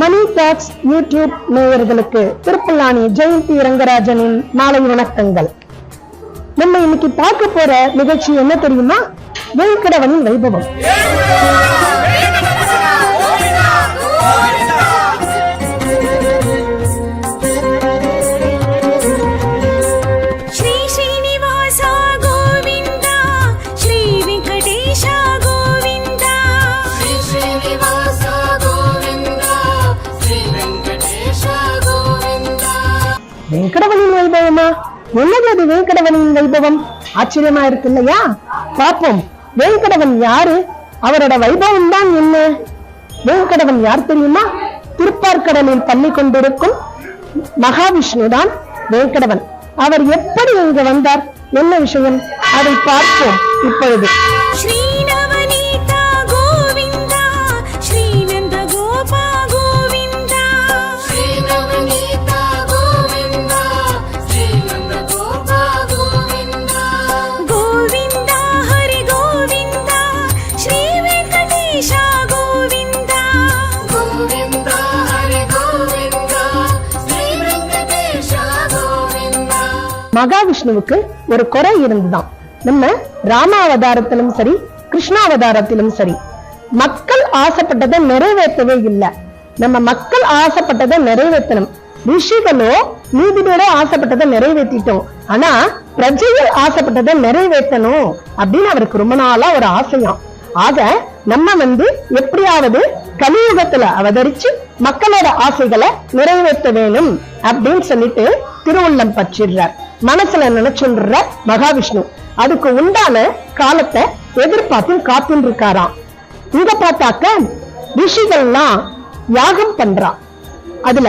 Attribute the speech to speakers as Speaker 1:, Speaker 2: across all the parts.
Speaker 1: மணி tax YouTube நேயர்களுக்கு திருப்பல்லாணி ஜெயந்தி ரங்கராஜனின் மாலை வணக்கங்கள். நம்ம இன்னைக்கு பார்க்க போற நிகழ்ச்சி என்ன தெரியுமா? வெங்கடவனின் வைபவம். என்னது அது வேங்கடவனின் வைபவம்? ஆச்சரியமா இருக்கு இல்லையா பார்ப்போம். வேங்கடவன் யாரு? அவரோட வைபவம் தான் என்ன? வேங்கடவன் யார் தெரியுமா? திருப்பார்கடலில் பள்ளி கொண்டிருக்கும் மகாவிஷ்ணு தான் வேங்கடவன். அவர் எப்படி இங்கு வந்தார்? என்ன விஷயம்? அதை பார்ப்போம் இப்பொழுது. மகாவிஷ்ணுவுக்கு ஒரு குறை இருந்துதான். நம்ம ராமாவதாரத்திலும் சரி கிருஷ்ணாவதாரத்திலும் சரி மக்கள் ஆசைப்பட்டதை நிறைவேற்றவே இல்லை. நம்ம மக்கள் ஆசைப்பட்டதை நிறைவேற்றணும். ரிஷிகளோ நீதிபதியோ ஆசைப்பட்டதை நிறைவேற்றிட்டோம். ஆனா பிரஜைகள் ஆசைப்பட்டதை நிறைவேற்றணும் அப்படின்னு அவருக்கு ரொம்ப நாளா ஒரு ஆசையாம் ஆக நம்ம வந்து எப்படியாவது கலியுகத்துல அவதரிச்சு மக்களோட ஆசைகளை நிறைவேற்ற வேணும் அப்படின்னு சொல்லிட்டு திருவுள்ளம் பற்றிடுறார். மனசுல நினைச்சுடுற மகாவிஷ்ணு. அதுக்கு உண்டான காலத்தை எதிர்பார்த்து காத்துன்னு இருக்காராம் இங்க பார்த்தாக்க ரிஷிகள்லாம் யாகம் பண்றா. அதுல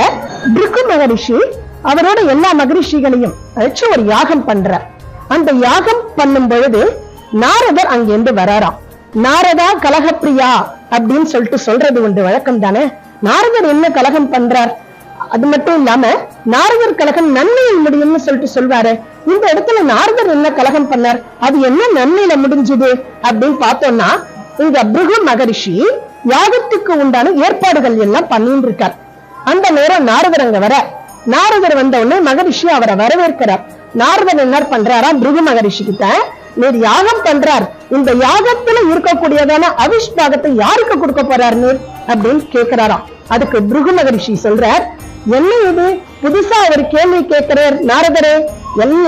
Speaker 1: பிருக்கு மகரிஷி அவரோட எல்லா மகரிஷிகளையும் அழைச்சு ஒரு யாகம் பண்ற. அந்த யாகம் பண்ணும் பொழுது நாரதர் அங்கிருந்து வராராம். நாரதா கலகப்பிரியா அப்படின்னு சொல்லிட்டு சொல்றது உண்டு. வழக்கம் தானே நாரதர் என்ன கலகம் பண்றார்? அது மட்டும் இல்லாம நாரதர் கழகம் நன்மையில் முடியும்னு சொல்லிட்டு சொல்வாரு. இந்த இடத்துல நாரதர் என்ன கழகம் பண்ணார்? அது என்ன நன்மையில முடிஞ்சது? அப்படின்னு பார்த்தோம்னா இங்க பிருகு மகரிஷி யாகத்துக்கு உண்டான ஏற்பாடுகள் எல்லாம் பண்ணிட்டு இருக்கார். அந்த நேரம் நாரதர் அங்க வர நாரதர் வந்த உடனே மகரிஷி அவரை வரவேற்கிறார். நாரதர் என்ன பண்றாரா? பிருகு மகரிஷி கிட்ட நீர் யாகம் பண்றார். இந்த யாகத்துல இருக்கக்கூடியதான அவிஷ் பாகத்தை யாருக்கு கொடுக்க போறார் நீர்? அப்படின்னு கேக்குறாராம். அதுக்கு பிருகு மகரிஷி சொல்றார் என்ன இது புதுசா அவர் கேள்வி கேட்கிறார் நாரதரே.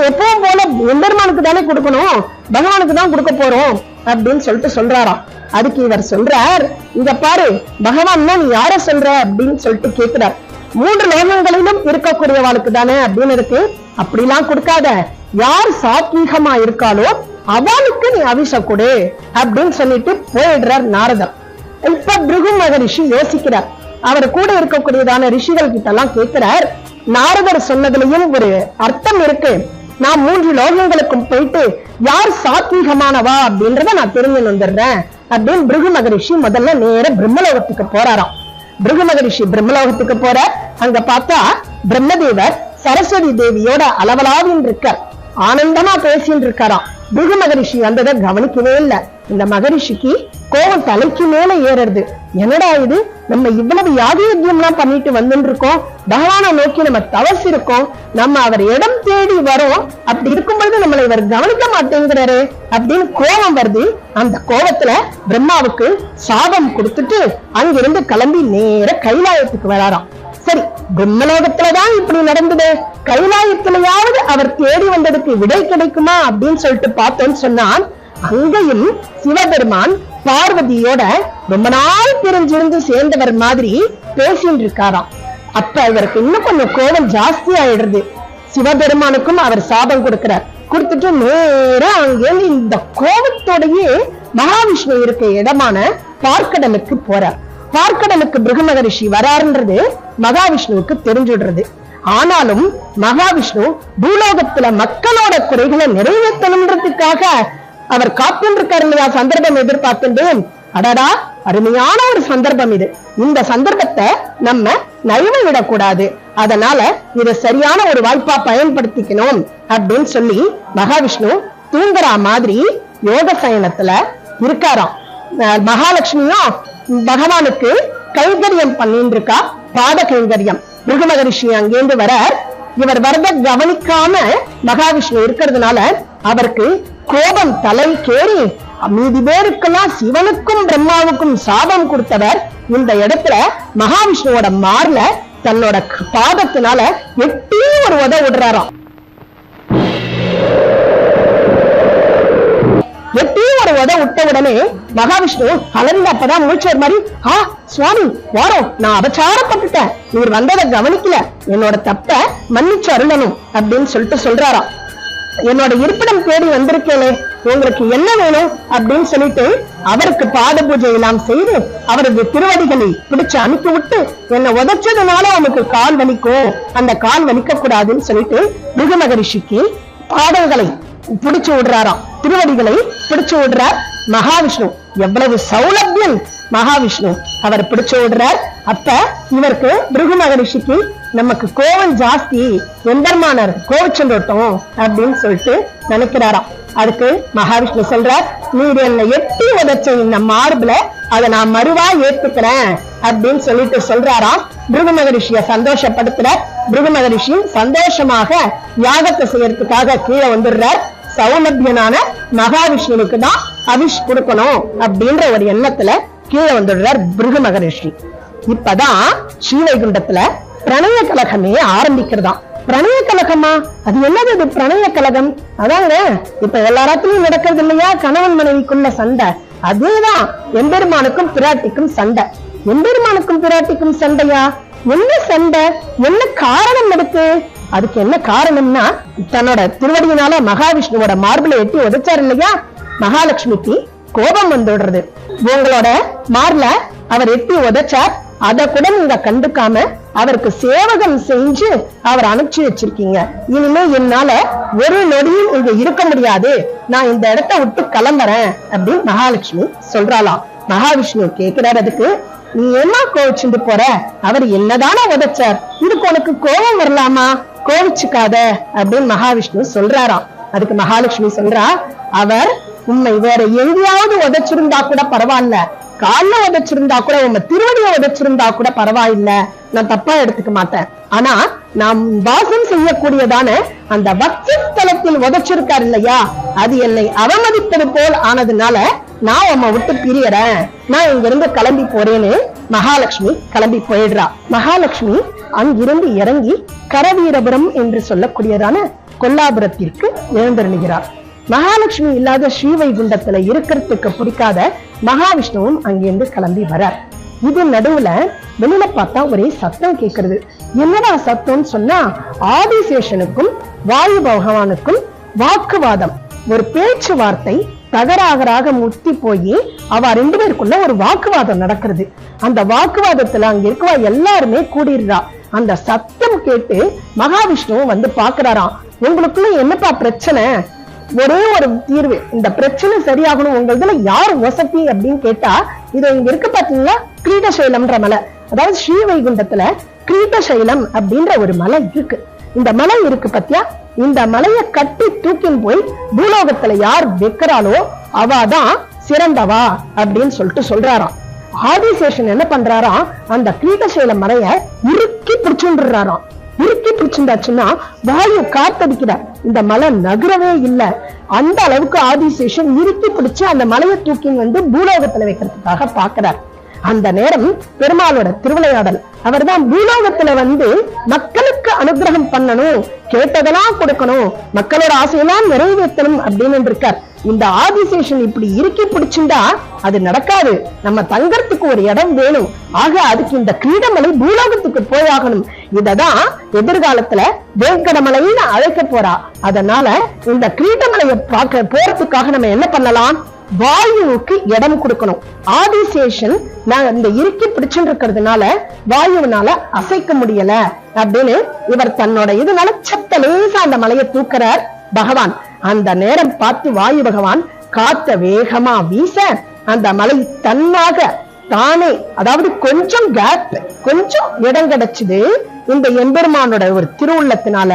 Speaker 1: எப்பவும் போல எம்பெருமானுக்கு தானே கொடுக்கணும் பகவானுக்கு தான் கொடுக்க போறோம் அப்படின்னு சொல்லிட்டு சொல்றாராம் அதுக்கு இவர் சொல்றார் இங்க பாரு பகவான் நீ யார சொல்ற? அப்படின்னு சொல்லிட்டு கேட்கிறார். மூன்று லோகங்களிலும் இருக்கக்கூடியவாளுக்கு தானே அப்படின்னு இருக்கு. அப்படிலாம் கொடுக்காத. யார் சாத்வீகமா இருக்காளோ அவளுக்கு நீ அவிஷ கொடு அப்படின்னு சொல்லிட்டு போயிடுறார் நாரதர். இப்ப பிருகு மகரிஷி யோசிக்கிறார். அவர் கூட இருக்கக்கூடியதான ரிஷிகள் கிட்ட எல்லாம் கேட்கிறார். நாரதர் சொன்னதுலயும் ஒரு அர்த்தம் இருக்கு. நான் மூன்று லோகங்களுக்கும் போயிட்டு யார் சாத்வீகமானவா அப்படின்றத நான் தெரிஞ்சு வந்துடுறேன் அப்படின்னு பிருகு மகரிஷி முதல்ல நேர பிரம்மலோகத்துக்கு போறாராம். பிருகு மகரிஷி பிரம்மலோகத்துக்கு போற அங்க பார்த்தா பிரம்மதேவர் சரஸ்வதி தேவியோட அளவலாவின் இருக்க ஆனந்தமா பேசின்னு இருக்காராம். பிருகு மகரிஷி வந்ததை கவனிக்கவே இல்ல. இந்த மகரிஷிக்கு கோவம் தலைக்கு மேல ஏறுறது. என்னடா இது? நம்ம இவ்வளவு யாகயஜ்யம்லாம் பண்ணிட்டு வந்துட்டு இருக்கோம் பகவானை நோக்கி நம்ம தவசு இருக்கோம் நம்ம அவர் இடம் தேடி வரோம். அப்படி இருக்கும் பொழுது நம்மளை இவர் கவனிக்க மாட்டேங்கிறாரு அப்படின்னு கோபம் வருது. அந்த கோபத்துல பிரம்மாவுக்கு சாபம் கொடுத்துட்டு அங்கிருந்து கிளம்பி நேர கைலாயத்துக்கு வராராம். சரி பிரம்மலோகத்துலதான் இப்படி நடந்தது. கைலாயத்திலேயாவது அவர் தேடி வந்ததுக்கு விடை கிடைக்குமா அப்படின்னு சொல்லிட்டு பார்த்தோன்னு சொன்னான் அங்கேயும் சிவபெருமான் பார்வதியோட ரொம்ப நாள் பிரிஞ்சிருந்து சேர்ந்தவர் மாதிரி பேசிட்டு இருக்காராம் அப்ப இவருக்கு இன்னும் கொஞ்சம் கோபம் ஜாஸ்தி ஆயிடுறது சிவபெருமானுக்கும் அவர் சாபம் கொடுக்கிறார். கொடுத்துட்டு நேரம் அங்கேருந்து இந்த கோபத்தோடயே மகாவிஷ்ணு இருக்க இடமான பார்க்கடலுக்கு போறார். பார்க்கடலுக்கு பிருகு மகரிஷி வராருன்றது மகாவிஷ்ணுவுக்கு தெரிஞ்சுடுறது. ஆனாலும் மகாவிஷ்ணு பூலோகத்துல மக்களோட குறைகளை நிறைவேற்றணுன்றதுக்காக அவர் காத்துட்டு இல்லையா சந்தர்ப்பம் எதிர்பார்த்துட்டு அடடா அருமையான ஒரு சந்தர்ப்பம் இது. இந்த சந்தர்ப்பத்தை நம்ம நழுவ விடக்கூடாது. அதனால இதை சரியான ஒரு வாய்ப்பா பயன்படுத்திக்கணும் அப்படின்னு சொல்லி மகாவிஷ்ணு தூங்குறா மாதிரி யோக சயனத்துல இருக்காராம். அஹ் மகாலட்சுமியும் பகவானுக்கு கைங்கரியம் பண்ணிட்டு இருக்கா பாத கைங்கரியம். மிருக மகரிஷி அங்கேருந்து வர இவர் வரத கவனிக்காம மகாவிஷ்ணு இருக்கிறதுனால அவருக்கு கோபம் தலை கேறி மீதி பேருக்கெல்லாம் சிவனுக்கும் பிரம்மாவுக்கும் சாபம் கொடுத்தவர் இந்த இடத்துல மகாவிஷ்ணுவோட மார்ல தன்னோட பாதத்தினால எட்டி ஒரு உத விடுறாராம். எப்பயும் ஒரு உத விட்ட உடனே மகாவிஷ்ணு கலந்து அப்பதான் மூச்சர் மாதிரி ஆ சுவாமி வாரம். நான் அபச்சாரப்பட்டுட்டேன். நீர் வந்ததை கவனிக்கல. என்னோட தப்ப மன்னிச்சு அருளணும் அப்படின்னு சொல்லிட்டு சொல்றாராம். என்னோட இருப்பிடம் தேடி வந்திருக்கேனே உங்களுக்கு என்ன வேணும் அப்படின்னு சொல்லிட்டு அவருக்கு பாத பூஜை எல்லாம் செய்து அவரது திருவடிகளை பிடிச்சு அனுப்பி விட்டு என்ன உதச்சதுனால அவனுக்கு கால் வலிக்கும் அந்த கால் வலிக்க கூடாதுன்னு சொல்லிட்டு மிருக மகரிஷிக்கு பாடல்களை பிடிச்சு விடுறாராம். திருவடிகளை பிடிச்சு விடுறார் மகாவிஷ்ணு. எவ்வளவு சௌலபியம் மகாவிஷ்ணு. அவர் பிடிச்சு விடுறார். அப்ப இவருக்கு பிருகு மகரிஷிக்கு நமக்கு கோவம் ஜாஸ்தி எம்பெருமானர் கோவச்சந்தோட்டம் அப்படின்னு சொல்லிட்டு நினைக்கிறாராம். அதுக்கு மகாவிஷ்ணு சொல்றார் நீர் என்னை எட்டி உதச்ச இந்த மார்புல அதை நான் மறுவா ஏத்துக்கிறேன் அப்படின்னு சொல்லிட்டு சொல்றாராம். பிருகு மகரிஷிய சந்தோஷப்படுத்துற பிருகு மகரிஷி சந்தோஷமாக யாகத்தை செய்யறதுக்காக கீழே வந்துடுறார். சௌமத்தியனான மகாவிஷ்ணுவுக்கு தான் அபிஷ் கொடுக்கணும் அப்படின்ற ஒரு எண்ணத்துல கீழே வந்துடுறார் பிருகு மகரிஷி. இப்பதான் ஸ்ரீவைகுண்டத்துல பிரணய கலகமே ஆரம்பிக்கிறதா? பிரணய கலகமா அது என்னது இது பிரணய கலகம் அதாங்க இப்ப எல்லா நடக்கிறது இல்லையா? கணவன் மனைவிக்குள்ள சண்டை. அதேதான் எம்பெருமானுக்கும் பிராட்டிக்கும் சண்டை. எம்பெருமானுக்கும் பிராட்டிக்கும் சண்டையா? என்ன சண்டை? என்ன காரணம் இருக்கு அதுக்கு என்ன காரணம்னா தன்னோட திருவடியினால மகாவிஷ்ணுவோட மார்பிளை எட்டி உதைச்சார் இல்லையா? மகாலட்சுமிக்கு கோபம் வந்துடுறது உங்களோட மார்ல அவர் எட்டி உதைச்சார். அதை கூட நீங்க கண்டுக்காம அவருக்கு சேவகம் செஞ்சு அவர் அனுப்பிச்சு வச்சிருக்கீங்க. இனிமே என்னால ஒரு நொடியும் இங்க இருக்க முடியாது. நான் இந்த இடத்த விட்டு கிளம்புறேன் அப்படின்னு மகாலட்சுமி சொல்றாளாம். மகாவிஷ்ணு கேக்குறாரு அதுக்கு நீ என்ன கோவிச்சுட்டு போற? அவர் என்னதானே உதைச்சார்? இதுக்கு உனக்கு கோபம் வரலாமா? கோவிச்சுக்காத அப்படின்னு மகாவிஷ்ணு சொல்றாராம். அதுக்கு மகாலட்சுமி சொல்றா அவர் உண்மை வேற எங்கேயாவது உதைச்சிருந்தா கூட பரவாயில்ல கால்ல உதைச்சிருந்தா கூட உங்க திருவடிய உதைச்சிருந்தா கூட பரவாயில்ல. நான் தப்பா எடுத்துக்க மாட்டேன். ஆனா நாம் வாசம் செய்யக்கூடியதான அந்த பக்தி ஸ்தலத்தில் உதைச்சிருக்காரு இல்லையா? அது என்னை அவமதிப்பது போல் ஆனதுனால நான் உம்மை விட்டு பிரியறேன். நான் இங்க இருந்து கிளம்பி போறேன்னு மகாலட்சுமி கிளம்பி போயிடுறா. மகாலட்சுமி அங்கிருந்து இறங்கி கரவீரபுரம் என்று சொல்லக்கூடியதான கொல்லாபுரத்திற்கு எழுந்தருளுகிறார் மகாலட்சுமி இல்லாத ஸ்ரீவைகுண்டத்துல இருக்கிறதுக்கு பிடிக்காத மகாவிஷ்ணுவும் அங்கிருந்து கிளம்பி வரார். இது நடுவுல வெளியில பார்த்தா ஒரே சத்தம் கேக்குறது. என்னடா சத்தம்னு சொன்னா ஆதிசேஷனுக்கும் வாயு பகவானுக்கும் வாக்குவாதம். ஒரு பேச்சுவார்த்தை தகராகராக முத்தி போய் அவ ரெண்டு பேருக்குள்ள ஒரு வாக்குவாதம் நடக்கிறது. அந்த வாக்குவாதத்துல அங்க இருக்கவா எல்லாருமே கூடிடுறா. அந்த சத்தம் கேட்டு மகாவிஷ்ணுவும் வந்து பாக்குறாராம் உங்களுக்குள்ள என்னப்பா பிரச்சனை? ஒரே ஒரு தீர்வு இந்த பிரச்சனை சரியாகணும் உங்க இதுல யார் வசதி அப்படின்னு கேட்டா இது இங்க இருக்கு பாத்தீங்களா? கிரீடசைலம்ன்ற மலை. அதாவது ஸ்ரீவைகுண்டத்துல கிரீடசைலம் அப்படின்ற ஒரு மலை இருக்கு. இந்த மலை இருக்கு பத்தியா? இந்த மலையை கட்டி தூக்கின் போய் பூலோகத்துல யார் வைக்கிறாளோ அவதான் சிறந்தவா அப்படின்னு சொல்லிட்டு சொல்றாராம். ஆதிசேஷன் என்ன பண்றாராம்? அந்த கிரீடசைல மலைய இறுக்கி பிடிச்சுடுறாராம் இறுக்கி பிடிச்சிருந்தாச்சுன்னா வாயு காத்தடிக்கிறார் இந்த மலை நகரவே இல்ல. அந்த அளவுக்கு ஆதிசேஷன் இறுக்கி பிடிச்சு அந்த மலையை தூக்கி வந்து பூலோகத்துல வைக்கிறதுக்காக பாக்குறார் அந்த நேரம் பெருமாளோட திருவிளையாடல். அவர்தான் பூலோகத்துல வந்து மக்களுக்கு அனுகிரகம் பண்ணணும் கேட்டதெல்லாம் கொடுக்கணும் மக்களோட ஆசையெல்லாம் நிறைவேற்றணும் அப்படின்னு இருக்கார் இந்த ஆதிசேஷன் இப்படி இறுக்கி பிடிச்சிருந்தா அது நடக்காது. நம்ம தங்கறதுக்கு ஒரு இடம் வேணும். ஆக அதுக்கு இந்த கிரீடமலை பூலோகத்துக்கு போயாகணும். இததான் எதிர்காலத்துல வேங்கடமலைன்னு அழைக்க போறா. அதனால இந்த கிரீடமலையை பார்க்க போறதுக்காக நம்ம என்ன பண்ணலாம்? வாயுவுக்கு இடம் கொடுக்கணும். ஆதிசேஷன் நான் இந்த இறுக்கி பிடிச்சுட்டு இருக்கிறதுனால வாயுவினால அசைக்க முடியல அப்படின்னு இவர் தன்னோட இதனால சத்த லேசா அந்த மலையை தூக்குறார் பகவான். அந்த நேரம் பார்த்து வாயு பகவான் காத்த வேகமா வீச அந்த மலை தன்னாக தானே அதாவது கொஞ்சம் கேப் கொஞ்சம் இடம் கிடைச்சது. இந்த எம்பெருமானோட ஒரு திருவுள்ளத்தினால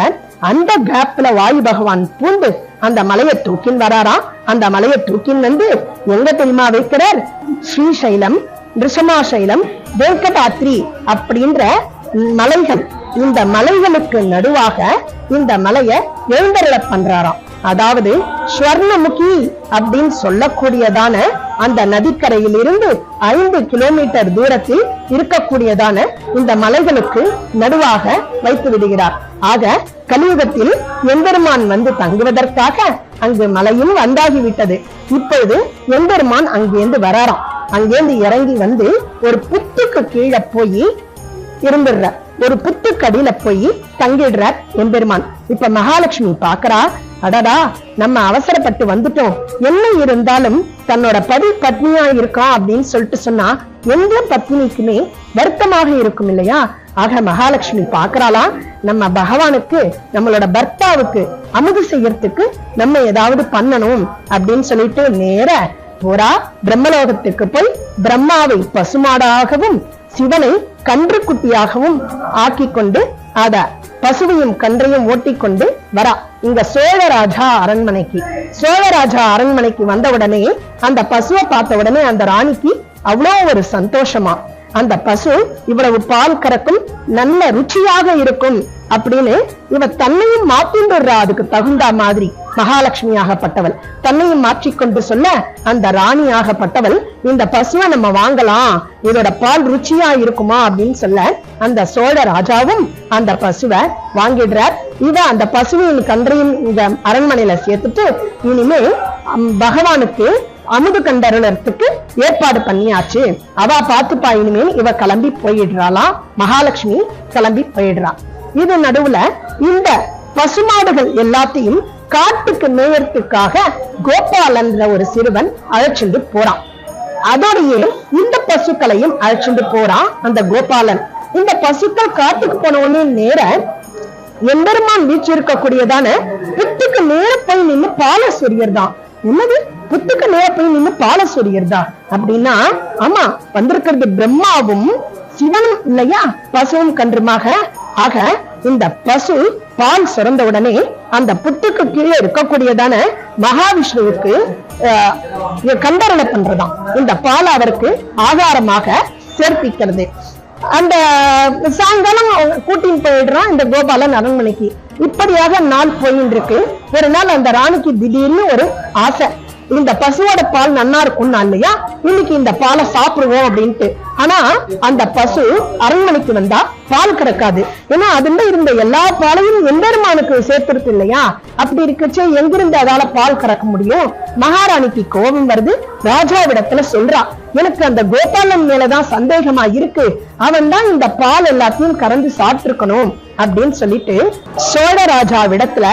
Speaker 1: அந்த கேப்ல வாயு பகவான் பூந்து அந்த மலையை தூக்கின் வராராம். அந்த மலையை தூக்கின் வந்து எங்க தெரியுமா வைக்கிறார்? ஸ்ரீசைலம் ரிஷமாசைலம் வெங்கடாத்ரி அப்படின்ற மலைகள். இந்த மலைகளுக்கு நடுவாக இந்த மலையை எழுந்தருள பண்றாராம். அதாவது ஸ்வர்ணமுகி அப்படின்னு சொல்லக்கூடியதான அந்த நதிக்கரையில் இருந்து ஐந்து கிலோமீட்டர் தூரத்தில் இருக்கக்கூடியதான இந்த மலைகளுக்கு நடுவாக வைத்து விடுகிறார். ஆக கலியுகத்தில் எம்பெருமான் வந்து தங்குவதற்காக அங்கு மலையும் வந்தாகிவிட்டது. இப்பொழுது எம்பெருமான் அங்கேருந்து வராராம். அங்கேருந்து இறங்கி வந்து ஒரு புத்துக்கு கீழே போய் இருந்துடுறார். ஒரு புத்துக்கடியில போய் தங்கிடுறார் எம்பெருமான். இப்ப மகாலட்சுமி பாக்குறா அடடா நம்ம அவசரப்பட்டு வந்துட்டோம். என்ன இருந்தாலும் தன்னோட பதி பத்னியா இருக்கா அப்படின்னு சொல்லிட்டு சொன்னா எந்த பத்னிக்குமே வருத்தமாக இருக்கும் இல்லையா? ஆக மகாலட்சுமி பாக்குறாளா நம்ம பகவானுக்கு நம்மளோட பர்த்தாவுக்கு அமுது செய்யறதுக்கு நம்ம ஏதாவது பண்ணணும் அப்படின்னு சொல்லிட்டு நேர போரா பிரம்மலோகத்துக்கு போய் பிரம்மாவை பசுமாடாகவும் சிவனை கன்றுக்குட்டியாகவும் ஆக்கி கொண்டு அத பசுவையும் கன்றையும் ஓட்டிக்கொண்டு வரா. இங்க சோழராஜா அரண்மனைக்கு. சோழராஜா அரண்மனைக்கு வந்த உடனே அந்த பசுவை பார்த்த உடனே அந்த ராணிக்கு அவ்வளோ ஒரு சந்தோஷமா. அந்த பசு இவ்வளவு பால் கறக்கும் நல்ல ருச்சியாக இருக்கும். அப்படின்னு இவ தன்னையும் மாத்தின்றா அதுக்கு தகுந்த மாதிரி மகாலட்சுமி ஆகப்பட்டவள் தன்னையும் மாற்றிக்கொண்டு சொல்ல அந்த ராணி ஆகப்பட்டவள் இந்த பசுவை நம்ம வாங்கலாம் இதோட பால் ருச்சியா இருக்குமா அப்படின்னு சொல்ல அந்த சோழ ராஜாவும் அந்த பசுவை வாங்கிடுறார். இவ அந்த பசுவின் கன்றையும் இந்த அரண்மனையில சேர்த்துட்டு இனிமே பகவானுக்கு அமுது கண்டருளத்துக்கு ஏற்பாடு பண்ணியாச்சு. அவ பாத்துப்பா இனிமேல் இவ கிளம்பி போயிடுறாளாம் மகாலட்சுமி கிளம்பி போயிடுறான் இது நடுவுல இந்த பசுமாடுகள் எல்லாத்தையும் காட்டுக்கு மேயறதுக்காக கோபாலன்ற ஒரு சிறுவன் அழைச்சிட்டு போறான். அதோடையே இந்த பசுக்களையும் அழைச்சிட்டு போறான் அந்த கோபாலன். இந்த பசுக்கள் காட்டுக்கு போன உடனே நேர எம்பெருமான் வீச்சிருக்கக்கூடியதான புத்துக்கு நேர போய் நின்னு பால சொரியர்தான் என்னது? புத்துக்கு நேர போய் நின்னு பால தான். அப்படின்னா ஆமா வந்திருக்கிறது பிரம்மாவும் சிவனும் இல்லையா? பசுவும் கன்றுமாக. ஆக இந்த பசு பால் சுரந்த உடனே அந்த புத்துக்கு கீழே இருக்கக்கூடியதான மகாவிஷ்ணுவுக்கு ஆஹ், கண்டரணை பண்றதாம். இந்த பால் அவருக்கு ஆகாரமாக சேர்ப்பிக்கிறது. அந்த சாயங்காலம் கூட்டின்னு போயிடுறான் இந்த கோபாலன் அரண்மனைக்கு. இப்படியாக நாள் போயின்னு இருக்கு. ஒரு நாள் அந்த ராணிக்கு திடீர்னு ஒரு ஆசை. இந்த பசுவோட பால் நன்னா இருக்கும்னா இல்லையா? இன்னைக்கு இந்த பாலை சாப்பிடுவோம் அப்படின்ட்டு. ஆனா அந்த பசு அரண்மனைக்கு வந்தா பால் கறக்காது. ஏன்னா அதுல இருந்த எல்லா பாலையும் எம்பெருமானுக்கு சேர்த்துருக்கு இல்லையா? அப்படி இருக்கச்சே எங்கிருந்து அதால பால் கறக்க முடியும்? மகாராணிக்கு கோபம் வருது. ராஜாவிடத்துல சொல்றா எனக்கு அந்த கோபாலன் மேலதான் சந்தேகமா இருக்கு. அவன் தான் இந்த பால் எல்லாத்தையும் கறந்து சாப்பிட்டு இருக்கணும் அப்படின்னு சொல்லிட்டு சோழ ராஜாவிடத்துல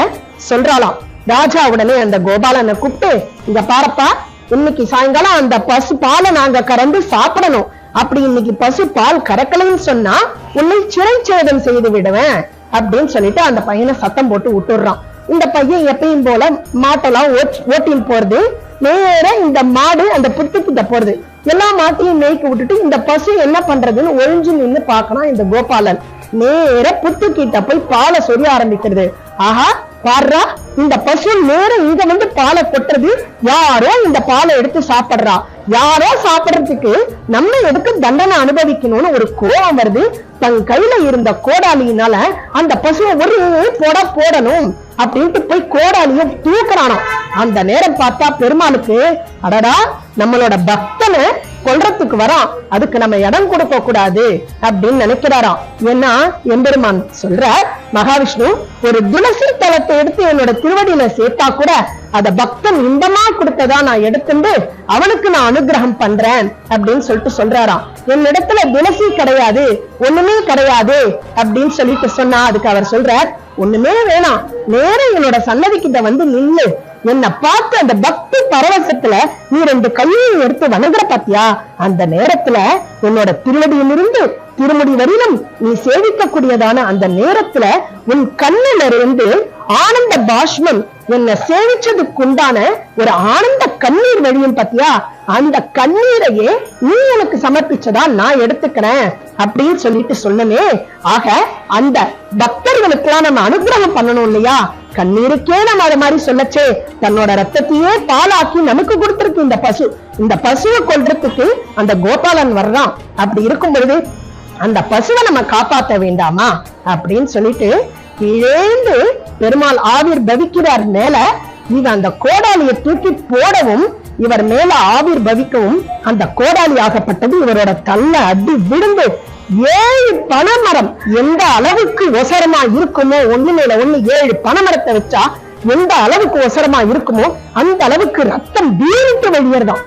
Speaker 1: சொல்றாளாம். ராஜா உடனே அந்த கோபாலனை கூப்பிட்டு இங்க பாரப்பா இன்னைக்கு சாயங்காலம் அந்த பசு பாலை நாங்க கறந்து சாப்பிடணும். அப்படி இன்னைக்கு பசு பால் கறக்கலைன்னு சொன்னா உன்னை சிறைச்சேதம் செய்து விடுவேன் அப்படின்னு சொல்லிட்டு அந்த பையனை சத்தம் போட்டு விட்டுடுறான். இந்த பையன் எப்பயும் போல மாட்டெல்லாம் ஓட்- ஓட்டின்னு போறது நேர இந்த மாடு அந்த புத்துக்கிட்ட போறது. எல்லா மாட்டையும் மேய்க்க விட்டுட்டு இந்த பசு என்ன பண்றதுன்னு ஒழிஞ்சு நின்னு பாக்கலாம் இந்த கோபாலன். நேர புத்துக்கிட்ட போய் பாலை சொரிய ஆரம்பிக்கிறது. ஆஹா பாடுறா? இந்த பசு நேரம் இங்க வந்து பாலை கொட்டுறது. யாரோ இந்த பாலை எடுத்து சாப்பிடுறா. யாரோ சாப்பிடுறதுக்கு நம்ம எதுக்கு தண்டனை அனுபவிக்கணும்னு ஒரு கோபம் வருது. தன் கையில இருந்த கோடாலியினால அந்த பசுவை ஒரு போட போடணும். அப்படின்ட்டு போய் கோடாலியும் தூக்குறானா அந்த நேரம் பார்த்தா பெருமாளுக்கு அடடா நம்மளோட பக்தனை கொல்றதுக்கு வரான் அதுக்கு நம்ம இடம் கொடுக்க கூடாது அப்படின்னு நினைக்கிறாராம். ஏன்னா எம்பெருமான் சொல்ற மகாவிஷ்ணு ஒரு துளசி தளத்தை எடுத்து என்னோட திருவடியில சேர்த்தா கூட அத பக்தன் இன்பமா கொடுத்ததா நான் எடுத்துண்டு அவனுக்கு நான் அனுகிரகம் பண்றேன் அப்படின்னு சொல்லிட்டு சொல்றாராம். என்னிடத்துல துளசி கிடையாது ஒண்ணுமே கிடையாது அப்படின்னு சொல்லிட்டு சொன்னா அதுக்கு அவர் சொல்றார் ஒண்ணுமே வேணாம். நேரம் என்னோட சன்னதி கிட்ட வந்து நில்லு. என்ன பார்த்து அந்த பக்தி பரவசத்துல நீ ரெண்டு கையையும் எடுத்து வணங்குற பாத்தியா? அந்த நேரத்துல உன்னோட திருவடியிலிருந்து திருமுடி வரிலும் நீ சேவிக்கக்கூடியதான அந்த நேரத்துல உன் கண்ணிலிருந்து ஆனந்த பாஷ்மம் என்ன சேவிச்சதுக்குண்டான ஒரு ஆனந்த கண்ணீர் வழியும் பாத்தியா? அந்த கண்ணீரையே நீ எனக்கு சமர்ப்பிச்சதா நான் எடுத்துக்கிறேன் அப்படின்னு சொல்லிட்டு சொன்னனே. ஆக அந்த பக்தர்களுக்கெல்லாம் நம்ம அனுகிரகம் பண்ணணும் இல்லையா? கண்ணீருக்கே நம்ம அது மாதிரி சொல்லச்சே. தன்னோட ரத்தத்தையே பாலாக்கி நமக்கு கொடுத்திருக்கு இந்த பசு. இந்த பசுவை கொல்றதுக்கு அந்த கோபாலன் வர்றான். அப்படி இருக்கும் பொழுது அந்த பசுவை நம்ம காப்பாத்த வேண்டாமா? அப்படின்னு சொல்லிட்டு இழந்து பெருமாள் ஆவிர் பவிக்கிறார் மேல இது அந்த கோடாலியை தூக்கி போடவும் இவர் மேல ஆவிர் பவிக்கவும் அந்த கோடாலி ஆகப்பட்டது இவரோட தள்ள அடி விழுந்து ஏழு பனைமரம் எந்த அளவுக்கு ஒசரமா இருக்குமோ ஒண்ணு மேல ஒண்ணு ஏழு பனைமரத்தை வச்சா எந்த அளவுக்கு ஒசரமா இருக்குமோ அந்த அளவுக்கு ரத்தம் வீணிட்டு வெளியேறதான்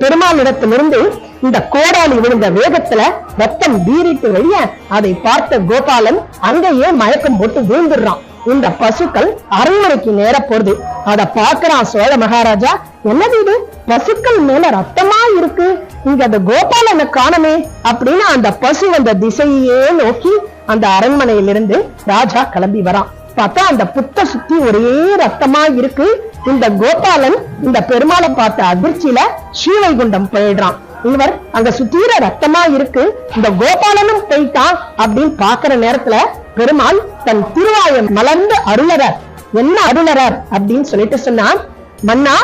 Speaker 1: பெருமாளிடத்திலிருந்து இந்த கோடாலி விழுந்த வேகத்துல ரத்தம் பீரிட்டு வெளிய அதை பார்த்த கோபாலன் அங்கேயே மயக்கம் போட்டு விழுந்துடுறான். இந்த பசுக்கள் அரண்மனைக்கு நேர போறது. அத பாக்குறான் சோழ மகாராஜா என்னது இது? பசுக்கள் மேல ரத்தமா இருக்கு? இங்க அந்த கோபாலனை காணமே அப்படின்னு அந்த பசு அந்த திசையே நோக்கி அந்த அரண்மனையிலிருந்து ராஜா கிளம்பி வரான். பார்த்தா அந்த புத்த சுத்தி ஒரே ரத்தமா இருக்கு. இந்த கோபாலன் இந்த பெருமாளை பார்த்த அதிர்ச்சியில ஸ்ரீவைகுண்டம் போயிடுறான். இவர் அங்க சுத்தீர ரத்தமா இருக்கு இந்த கோபாலனும் போயிட்டான் அப்படின்னு பாக்குற நேரத்துல பெருமாள் தன் திருவாயம் மலர்ந்து அருளறார். என்ன அருளறார் அப்படின்னு சொல்லிட்டு சொன்னா மன்னா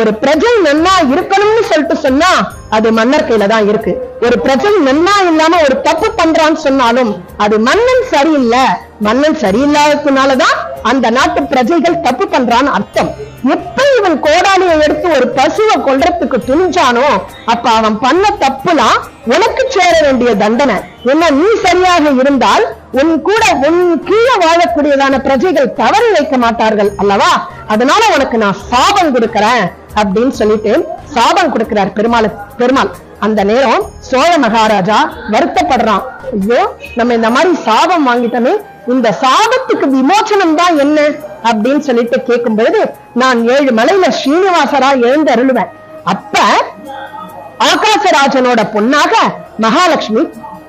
Speaker 1: ஒரு பிரஜை நன்னா இருக்கணும்னு சொல்லிட்டு சொன்னா அது மன்னர் கையில தான் இருக்கு. ஒரு பிரஜை நன்னா இல்லாம ஒரு தப்பு பண்றான்னு சொன்னாலும் அது மன்னன் சரியில்லை. மன்னன் சரியில்லாததுனாலதான் அந்த நாட்டு பிரஜைகள் தப்பு பண்றான்னு அர்த்தம். எப்ப இவன் கோடாலியை எடுத்து ஒரு பசுவை கொல்றதுக்கு துணிஞ்சானோ அப்ப அவன் பண்ண தப்புலாம் உனக்கு சேர வேண்டிய தண்டனை. என்ன நீ சரியாக இருந்தால் உன் கூட உன் கீழே வாழக்கூடியதான பிரஜைகள் தவறு வைக்க மாட்டார்கள் அல்லவா? அதனால உனக்கு நான் சாபம் கொடுக்கறேன் அப்படின்னு சொல்லிட்டு சாபம் கொடுக்கிறார் பெருமாள் பெருமாள். அந்த நேரம் சோழ மகாராஜா வருத்தப்படுறான். ஐயோ நம்ம இந்த மாதிரி சாபம் வாங்கிட்டோமே இந்த சாபத்துக்கு விமோசனம் தான் என்ன? அப்படின்னு சொல்லிட்டு கேட்கும் பொழுது நான் ஏழு மலையில ஸ்ரீனிவாசரா எழுந்து அருளுவேன் அப்ப ஆகாசராஜனோட பொண்ணாக மகாலட்சுமி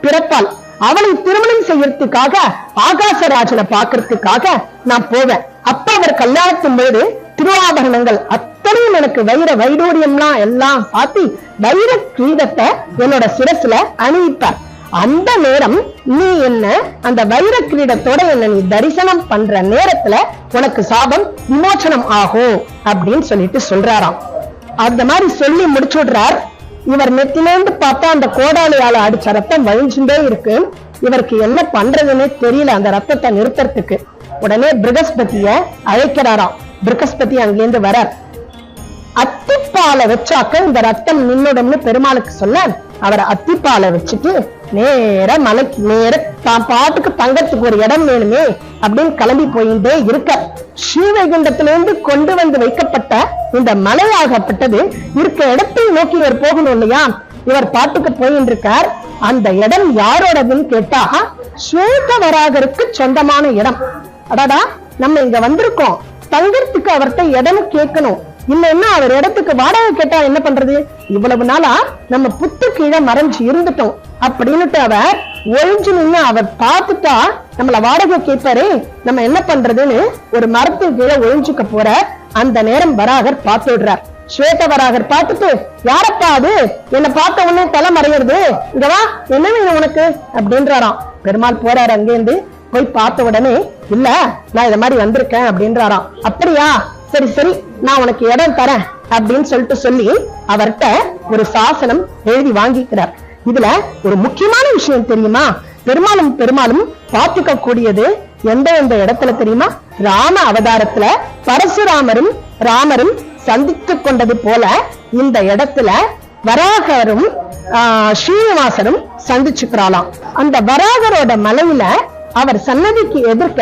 Speaker 1: பிறப்பாள். அவளை திருமணம் செய்யறதுக்காக ஆகாசராஜனை பாக்குறதுக்காக நான் போவேன். அப்ப அவர் கல்யாணத்தின் போது திருவாபரணங்கள் அத்தனையும் எனக்கு வைர வைடூரியம்லாம் எல்லாம் சாத்தி வைர கிரீடத்தை என்னோட சிரசுல அணிவிப்பார். அந்த நேரம் நீ என்ன அந்த வைர கிரீடத்தோட என்ன நீ தரிசனம் பண்ற நேரத்துல உனக்கு சாபம் விமோச்சனம் ஆகும் அப்படின்னு சொல்லிட்டு சொல்றாராம். அந்த மாதிரி சொல்லி முடிச்சுடுறார். இவர் நெத்திலேந்து பார்த்தா அந்த கோடாளியால அடிச்ச ரத்தம் வழிஞ்சுட்டே இருக்கு. இவருக்கு என்ன பண்றதுன்னே தெரியல அந்த ரத்தத்தை நிறுத்துறதுக்கு. உடனே பிரகஸ்பதிய அழைக்கிறாராம். பிரகஸ்பதி அங்கேருந்து வரார். அத்திப்பாலை வச்சாக்க இந்த ரத்தம் நின்னுடம்னு பெருமாளுக்கு சொல்ல அவர் அத்திப்பாலை வச்சுட்டு நேர மலைக்கு நேர தான் பாட்டுக்கு தங்கத்துக்கு ஒரு இடம் வேணுமே அப்படின்னு கிளம்பி போயிட்டே இருக்க ஸ்ரீவைகுண்டத்திலிருந்து கொண்டு வந்து வைக்கப்பட்ட இந்த மலையாகப்பட்டது இருக்க இடத்தை நோக்கி இவர் போகணும் இல்லையா? இவர் பாட்டுக்கு போயின்னு இருக்கார் அந்த இடம் யாரோடதுன்னு கேட்டா ஸ்வேதவராகருக்கு சொந்தமான இடம். அடாடா நம்ம இங்க வந்திருக்கோம். தங்கறதுக்கு அவர்ட்ட இடம் கேட்கணும். இல்லைன்னா அவர் இடத்துக்கு வாடகை கேட்டா என்ன பண்றது? இவ்வளவு நாளா நம்ம புத்து கீழே மறைஞ்சு இருந்துட்டோம். அப்படின்னுட்டு அவர் ஒழிஞ்சு நின்னு அவர் பார்த்துட்டா நம்மள வாடகை கேட்பாரு. நம்ம என்ன பண்றதுன்னு ஒரு மரத்து கீழே ஒழிஞ்சுக்க போற அந்த நேரம் வராகர் பார்த்து விடுறார். ஸ்வேத வராகர் பார்த்துட்டு யாரப்பா அது? என்ன பார்த்த உடனே தலை மறையிறது. இங்க வா என்ன வேணும் உனக்கு? அப்படின்றாராம். பெருமாள் போறாரு அங்கேருந்து போய் பார்த்த உடனே இல்ல நான் இத மாதிரி வந்திருக்கேன் அப்படின்றாராம். அப்படியா? சரி சரி. நான் உனக்கு இடம் தரேன் அப்படின்னு சொல்லிட்டு சொல்லி அவர்கிட்ட ஒரு சாசனம் எழுதி வாங்கிக்கிறார். இதுல ஒரு முக்கியமான விஷயம் தெரியுமா? பெருமாளும் பெருமாளும் பார்த்துக்க கூடியது எந்த எந்த இடத்துல தெரியுமா? ராம அவதாரத்துல பரசுராமரும் ராமரும் சந்தித்து கொண்டது போல இந்த இடத்துல வராகரும் ஸ்ரீனிவாசரும் சந்திச்சுக்கிறாளாம். அந்த வராகரோட மலையில அவர் சன்னதிக்கு எதிர்க்க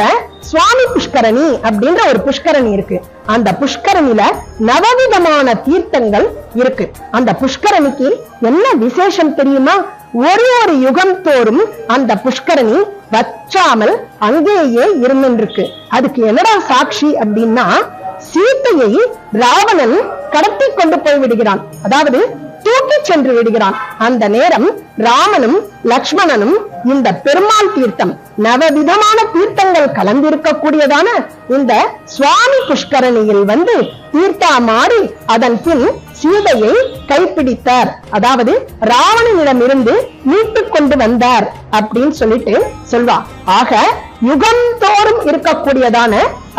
Speaker 1: சுவாமி புஷ்கரணி அப்படின்ற ஒரு புஷ்கரணி இருக்கு. அந்த புஷ்கரணில நவவிதமான தீர்த்தங்கள் இருக்கு. அந்த புஷ்கரணிக்கு என்ன விசேஷம் தெரியுமா? ஒரு ஒரு யுகம் தோறும் அந்த புஷ்கரணி வச்சாமல் அங்கேயே இருந்துருக்கு அதுக்கு என்னடா சாட்சி அப்படின்னா சீத்தையை ராவணன் கடத்தி கொண்டு போய் விடுகிறான் அதாவது தூக்கி சென்று விடுகிறான். அந்த நேரம் ராமனும் லக்ஷ்மணனும் இந்த பெருமாள் தீர்த்தம் நவவிதமான தீர்த்தங்கள் கலந்திருக்கக்கூடியதான இந்த சுவாமி புஷ்கரணியில் வந்து தீர்த்தமாடி அதன் பின் சீதையை கைப்பிடித்தார். அதாவது ராவணனிடமிருந்து மீட்டுக் கொண்டு வந்தார் அப்படின்னு சொல்லிட்டு சொல்வா. ஆக யுகம் தோறும் இருக்கக்கூடியதான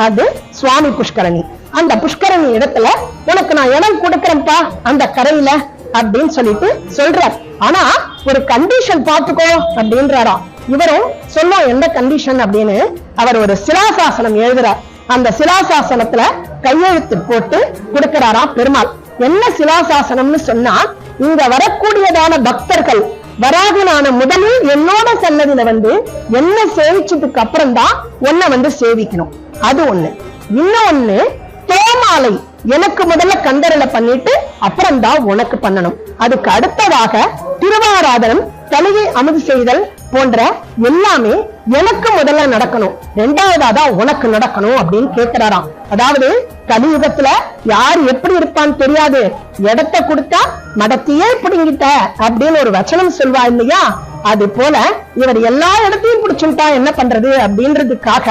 Speaker 1: அது சுவாமி புஷ்கரணி. அந்த புஷ்கரணி இடத்துல உனக்கு நான் இடம் கொடுக்கிறேன்ப்பா. அந்த கரையில அப்படின்னு சொல்லிட்டு சொல்றார். ஆனா ஒரு கண்டிஷன் பாத்துக்கோ அப்படின்றாராம் இவரும் சொல்லும் எந்த கண்டிஷன் அப்படின்னு அவர் ஒரு சிலாசாசனம் எழுதுறார். அந்த சிலாசாசனத்துல கையெழுத்து போட்டு கொடுக்கிறாராம் பெருமாள். என்ன சிலாசாசனம்னு சொன்னா இங்க வரக்கூடியதான பக்தர்கள் வராகனான முதலில் என்னோட சன்னதியில வந்து என்ன சேவிச்சதுக்கு அப்புறம் தான் உன்னை வந்து சேவிக்கணும். அது ஒண்ணு. இன்னொன்னு தோமாலை எனக்கு முதல்ல கண்டறல பண்ணிட்டு அப்புறம் தான் உனக்கு பண்ணணும். அதுக்கு அடுத்ததாக திருவாராதனம் தலையை அமுது செய்தல் போன்ற எல்லாமே எனக்கு முதல்ல நடக்கணும். ரெண்டாவதா தான் உனக்கு நடக்கணும் அப்படின்னு கேட்கிறாராம் அதாவது கலியுகத்துல யார் எப்படி இருப்பான்னு தெரியாது. இடத்த கொடுத்தா மடத்தையே பிடிங்கிட்ட அப்படின்னு ஒரு வச்சனம் சொல்வா இல்லையா? அது போல இவர் எல்லா இடத்தையும் பிடிச்சுட்டா என்ன பண்றது அப்படின்றதுக்காக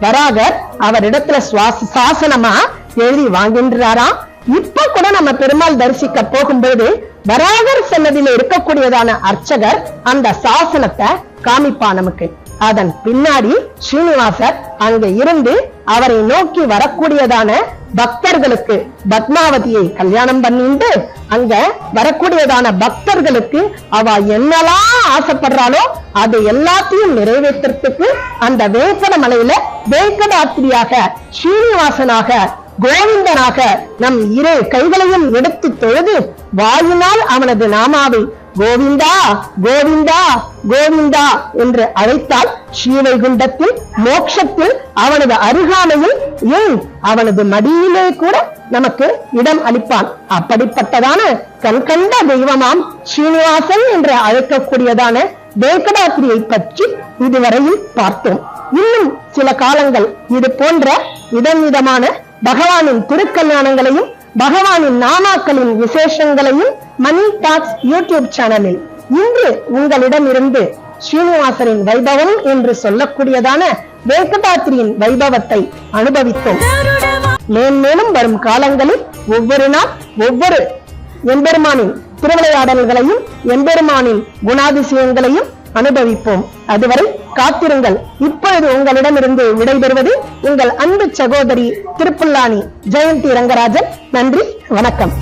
Speaker 1: வராகர் அவரிடத்துல சுவாச சாசனமா எழுதி வாங்கின்றாராம் இப்ப கூட நம்ம பெருமாள் தரிசிக்க போகும்போது வராகர் சன்னதியில இருக்கக்கூடியதான அர்ச்சகர் அந்த சாசனத்தை காமிப்பா நமக்கு. அதன் பின்னாடி ஸ்ரீனிவாசர் அங்க இருந்து அவரை நோக்கி வரக்கூடியதான பக்தர்களுக்கு பத்மாவதியை கல்யாணம் பண்ணிட்டு அங்க வரக்கூடியதான பக்தர்களுக்கு அவ என்னெல்லாம் ஆசைப்படுறாளோ அது எல்லாத்தையும் நிறைவேற்றுறதுக்கு அந்த வேங்கட மலையில வேங்கடாத்திரியாக ஸ்ரீனிவாசனாக கோவிந்தனாக நம் இரு கைகளையும் எடுத்து தொழுது வாயினால் அவனது நாமாவை கோவிந்தா கோவிந்தா கோவிந்தா என்று அழைத்தால் ஸ்ரீவைகுண்டத்தில் மோட்சத்தில் அவனது அருகாமையில் ஏன் அவனது மடியிலே கூட நமக்கு இடம் அளிப்பான்? அப்படிப்பட்டதான கண்கண்ட தெய்வமாம் ஸ்ரீனிவாசன் என்று அழைக்கக்கூடியதான தேகதாத்திரியை பற்றி இதுவரையில் பார்த்தோம். இன்னும் சில காலங்கள். இது போன்ற இடம் விதமான பகவானின் திருக்கல்யாணங்களையும் பகவானின் நாமாக்களின் விசேஷங்களையும் மணி டாக்ஸ் யூடியூப் சேனலில் இன்று உங்களிடம் இருந்து ஸ்ரீனிவாசரின் வைபவம் என்று சொல்லக்கூடியதான வேங்கடாத்திரியின் வைபவத்தை அனுபவித்தோம் மேன்மேலும் வரும் காலங்களில் ஒவ்வொரு நாள் ஒவ்வொரு எம்பெருமானின் திருவிளையாடல்களையும் எம்பெருமானின் குணாதிசயங்களையும் அனுபவிப்போம். அதுவரை காத்திருங்கள். இப்பொழுது உங்களிடமிருந்து விடைபெறுவது உங்கள் அன்பு சகோதரி திருப்புல்லானி ஜெயந்தி ரங்கராஜன். நன்றி வணக்கம்.